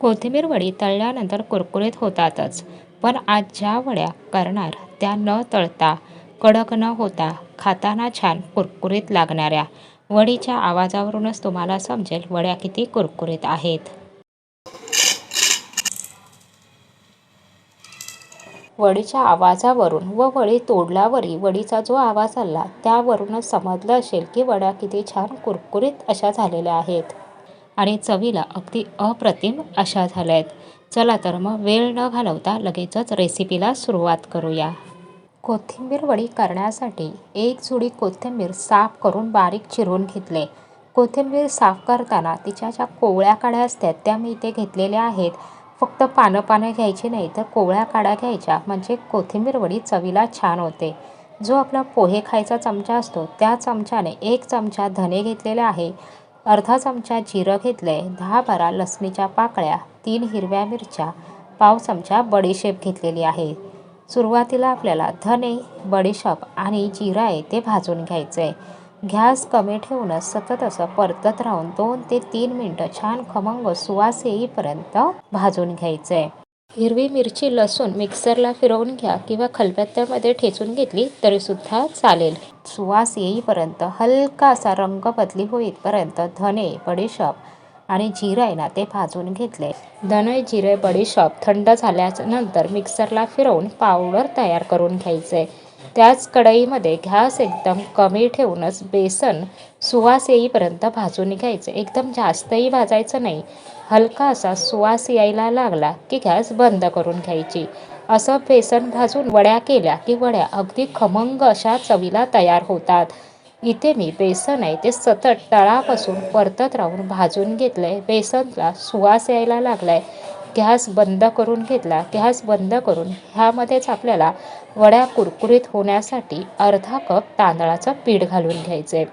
कोथिंबीर वडी तळल्यानंतर कुरकुरीत होतातच. पण आज ज्या वड्या करणार त्या न तळता कडक न होता खाताना छान कुरकुरीत लागणाऱ्या. वडीच्या आवाजावरूनच तुम्हाला समजेल वड्या किती कुरकुरीत आहेत. वडीच्या आवाजावरून व वडी तोडल्यावरही वडीचा जो आवाज आला त्यावरूनच समजलं असेल की वड्या किती छान कुरकुरीत अशा झालेल्या आहेत. आणि चवीला अगदी अप्रतिम अशा झाल्या आहेत चला तर मग वेळ न घालवता लगेचच रेसिपीला सुरुवात करूया. कोथिंबीर वडी करण्यासाठी एक जुडी कोथिंबीर साफ करून बारीक चिरून घेतले. कोथिंबीर साफ करताना तिच्या ज्या कोवळ्या काड्या असतात त्या मी इथे घेतलेल्या आहेत. फक्त पानं पानं घ्यायची नाही तर कोवळ्या काड्या घ्यायच्या म्हणजे कोथिंबीर वडी चवीला छान होते. जो आपला पोहे खायचा चमचा असतो त्या चमच्याने एक चमचा धने घेतलेले आहे. अर्धा चमचा जिरं घेतलं आहे दहा बारा लसणीच्या पाकळ्या तीन हिरव्या मिरच्या पाव चमचा बडीशेप घेतलेली आहे. सुरुवातीला आपल्याला धने बडीशेप आणि जिरं आहे ते भाजून घ्यायचं आहे गॅस कमी ठेवूनच सतत असं परतत राहून दोन ते तीन मिनटं छान खमंग सुवास येईपर्यंत भाजून घ्यायचं आहे हिरवी मिरची लसूण मिक्सरला फिरवून घ्या किंवा खलबत्त्यामध्ये ठेचून घेतली तरीसुद्धा चालेल. सुवास येईपर्यंत हलका असा रंग बदली होईपर्यंत धने बडीशेप आणि जिरं आहे ना ते भाजून घेतले. धने जिरे बडीशेप थंड झाल्यानंतर मिक्सरला फिरवून पावडर तयार करून घ्यायचे. त्याच कढईमध्ये घास एकदम कमी ठेवूनच बेसन सुवास येईपर्यंत भाजून घ्यायचं. एकदम जास्तही भाजायचं नाही. हलका असा सुवास यायला लागला की गॅस बंद करून घ्यायची. असं बेसन भाजून वड्या केल्या की वड्या अगदी खमंग अशा चवीला तयार होतात. इथे मी बेसन आहे ते सतत तळापासून परतत राहून भाजून घेतलं आहे बेसनला सुवास यायला लागला आहे गॅस बंद करून घेतला. गॅस बंद करून ह्यामध्येच आपल्याला वड्या कुरकुरीत होण्यासाठी अर्धा कप तांदळाचं पीठ घालून घ्यायचं आहे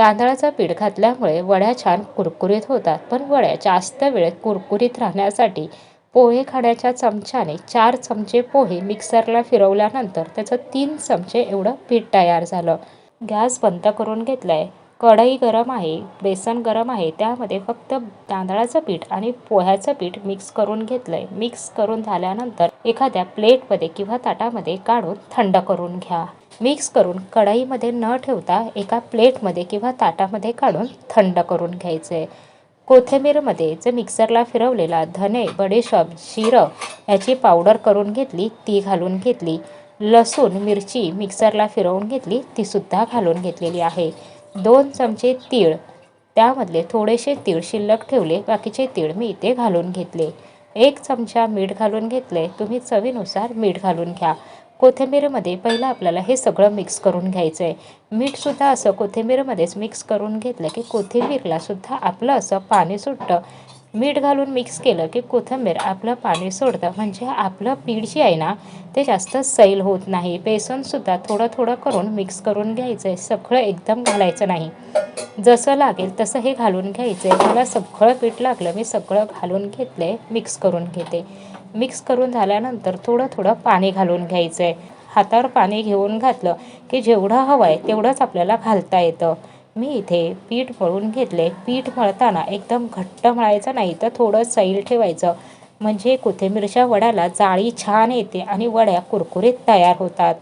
तांदळाचं पीठ घातल्यामुळे वड्या छान कुरकुरीत होतात. पण वड्या जास्त वेळ कुरकुरीत राहण्यासाठी पोहे खाण्याच्या चमच्याने चार चमचे पोहे मिक्सरला फिरवल्यानंतर त्याचं तीन चमचे एवढं पीठ तयार झालं. गॅस बंद करून घेतला आहे कढई गरम आहे बेसन गरम आहे त्यामध्ये फक्त तांदळाचं पीठ आणि पोह्याचं पीठ मिक्स करून घेतलं आहे मिक्स करून झाल्यानंतर एखाद्या प्लेटमध्ये किंवा ताटामध्ये काढून थंड करून घ्या. मिक्स करून कढईमध्ये न ठेवता एका प्लेटमध्ये किंवा ताटामध्ये काढून थंड करून घ्यायचं. आहे कोथिंबीरमध्ये जे मिक्सरला फिरवलेला धने बडेशॉप जिरं याची पावडर करून घेतली ती घालून घेतली. लसूण मिरची मिक्सरला फिरवून घेतली तीसुद्धा घालून घेतलेली आहे. दोन चमचे तीळ. त्यामधले थोडेसे तीळ शिल्लक ठेवले बाकीचे तीळ मी इथे घालून घेतले. एक चमचा मीठ घालून घेतले तुम्ही चवीनुसार मीठ घालून घ्या. कोथिंबीरमध्ये पहिलं आपल्याला हे सगळं मिक्स करून घ्यायचं आहे मीठसुद्धा असं कोथिंबीरमध्येच मिक्स करून घेतलं की कोथिंबीरलासुद्धा आपलं असं पाणी सुटतं. मीठ घालून मिक्स केलं की कोथिंबीर आपलं पाणी सोडतं. म्हणजे आपलं पीठ जे आहे ना ते जास्त सैल होत नाही. बेसनसुद्धा थोडं थोडं करून मिक्स करून घ्यायचं आहे सगळं एकदम घालायचं नाही. जसं लागेल तसं हे घालून घ्यायचं आहे मला सगळं पीठ लागलं मी सगळं घालून घेतलं आहे मिक्स करून घेते. मिक्स करून झाल्यानंतर थोडं थोडं पाणी घालून घ्यायचं आहे हातावर पाणी घेऊन घातलं की जेवढं हवं आहे तेवढंच आपल्याला घालता येतं. मी इथे पीठ मळून घेतले. पीठ मळताना एकदम घट्ट मळायचं नाही तर थोडं सैल ठेवायचं. म्हणजे कोथिंबीरच्या वड्याला जाळी छान येते आणि वड्या कुरकुरीत तयार होतात.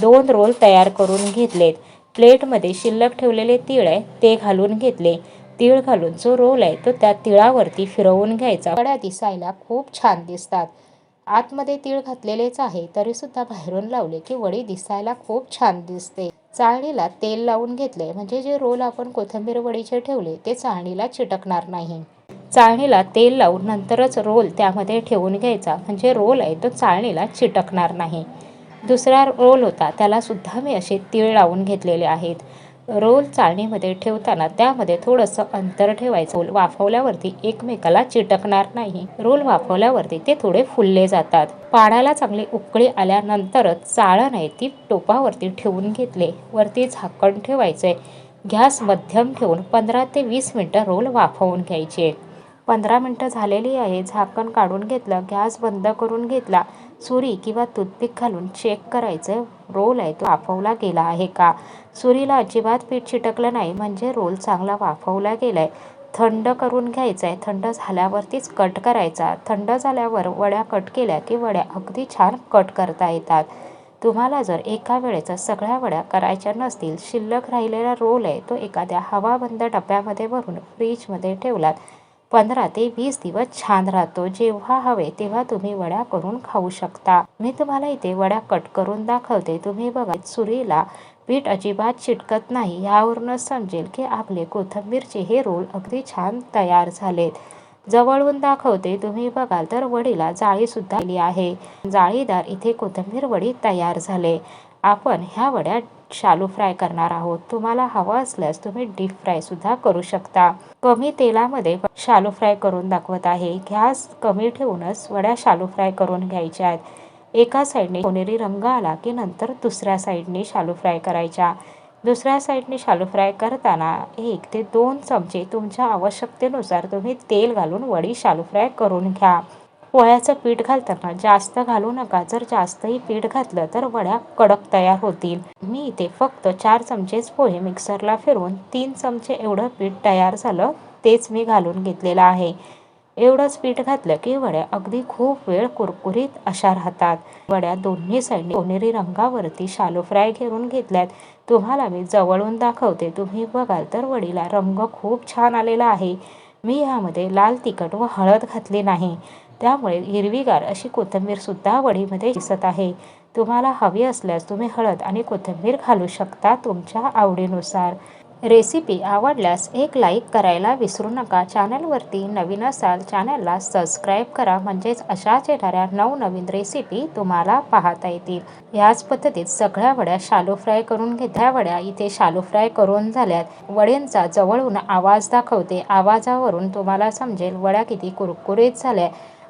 दोन रोल तयार करून घेतलेत. प्लेटमध्ये शिल्लक ठेवलेले तीळ आहे ते घालून घेतले. तीळ घालून जो रोल आहे तो त्या तिळावरती फिरवून घ्यायचा. वड्या दिसायला खूप छान दिसतात. आतमध्ये तीळ घातलेलेच आहे तरीसुद्धा बाहेरून लावले की वडी दिसायला खूप छान दिसते. चाळणीला तेल लावून घेतले म्हणजे जे रोल आपण कोथिंबीर वडीचे ठेवले ते चाळणीला चिटकणार नाही. चाळणीला तेल लावून नंतरच रोल त्यामध्ये ठेवून घ्यायचा म्हणजे रोल आहे तो चाळणीला चिटकणार नाही. दुसरा रोल होता त्यालासुद्धा मी असे तीळ लावून घेतलेले आहेत. रोल चाळणीमध्ये ठेवताना त्यामध्ये थोडंसं अंतर ठेवायचं. रोल वाफवल्यावरती एकमेकाला चिटकणार नाही. रोल वाफवल्यावरती ते थोडे फुलले जातात. पाण्याला चांगली उकळी आल्यानंतरच चाळण आहे ती टोपावरती ठेवून घेतले. वरती झाकण ठेवायचे. गॅस मध्यम ठेवून पंधरा ते वीस मिनटं रोल वाफवून घ्यायचे. पंधरा मिनटं झालेली आहे. झाकण काढून घेतलं. गॅस बंद करून घेतला. सुरी किंवा टूथपिक घालून चेक करायचं. रोल आहे तो वाफवला गेला आहे का? सुरीला अजिबात पीठ चिटकलं नाही म्हणजे रोल चांगला वाफवला गेला आहे थंड करून घ्यायचा आहे थंड झाल्यावरतीच कट करायचा. थंड झाल्यावर वड्या कट केल्या की वड्या अगदी छान कट करता येतात. तुम्हाला जर एका वेळेचा सगळ्या वड्या करायच्या नसतील शिल्लक राहिलेला रोल आहे तो एखाद्या हवाबंद डब्यामध्ये भरून फ्रीजमध्ये ठेवलात. पंधरा ते वीस दिवस छान राहतो. जेव्हा हवे तेव्हा तुम्ही वड्या करून खाऊ शकता. मी तुम्हाला इथे वड्या कट करून दाखवते. तुम्ही बघा सुरीला पीठ अजिबात चिटकत नाही. यावरूनच समजेल की आपले कोथंबीरचे हे रोल अगदी छान तयार झालेत. जवळून दाखवते. तुम्ही बघाल तर वडीला जाळीसुद्धा आली आहे. जाळीदार इथे कोथिंबीर वडी तयार झाले. आपण ह्या वड्या शालू फ्राय करणार आहोत. तुम्हाला हवं असल्यास तुम्ही डीप फ्राय सुद्धा करू शकता. कमी तेलामध्ये शालू फ्राय करून दाखवत आहे. गॅस कमी ठेवूनच वड्या शालू फ्राय करून घ्यायच्या आहेत. एका साईडने सोनेरी रंग आला की नंतर दुसऱ्या साईडने शालू फ्राय करायच्या. दुसऱ्या साईडने शालू फ्राय करताना एक ते दोन चमचे तुमच्या आवश्यकतेनुसार तुम्ही तेल घालून वडी शालू फ्राय करून घ्या. पोह्याचं पीठ घालताना जास्त घालू नका. जर जास्तही पीठ घातलं तर वड्या कडक तयार होतील. मी इथे फक्त चार चमचेच पोहे मिक्सरला फिरवून तीन चमचे एवढं पीठ तयार झालं तेच मी घालून घेतलेलं आहे. एवढंच पीठ घातलं की वड्या अगदी खूप वेळ कुरकुरीत अशा राहतात. वड्या दोन्ही साईडने सोनेरी रंगावरती शालो फ्राय घेऊन घेतल्यात. तुम्हाला मी जवळून दाखवते. तुम्ही बघाल तर वडीला रंग खूप छान आलेला आहे. मी ह्यामध्ये लाल तिखट व हळद घातली नाही. त्यामुळे हिरवीगार अशी कोथिंबीरसुद्धा वडीमध्ये दिसत आहे. तुम्हाला हवी असल्यास तुम्ही हळद आणि कोथिंबीर घालू शकता तुमच्या आवडीनुसार. रेसिपी आवडल्यास एक लाईक करायला विसरू नका. चॅनलवरती नवीन असाल चॅनलला सबस्क्राईब करा. म्हणजेच अशाच येणाऱ्या नवनवीन रेसिपी तुम्हाला पाहता येतील. याच पद्धतीत सगळ्या वड्या शालो फ्राय करून घेतल्या वड्या इथे शालो फ्राय करून झाल्यात. वड्यांचा जवळून आवाज दाखवते. आवाजावरून तुम्हाला समजेल वड्या किती कुरकुरीत झाल्या.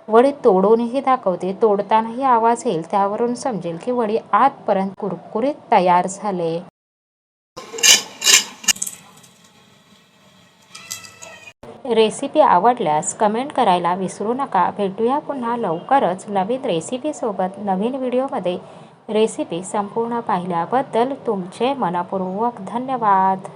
वडी तोडूनही दाखवते. तोडतानाही आवाज येईल. त्यावरून समजेल की वडी आतपर्यंत कुरकुरीत तयार झाले. रेसिपी आवडल्यास कमेंट करायला विसरू नका. भेटूया पुन्हा लवकरच नवीन रेसिपीसोबत नवीन व्हिडिओमध्ये. रेसिपी संपूर्ण पाहिल्याबद्दल तुमचे मनपूर्वक धन्यवाद.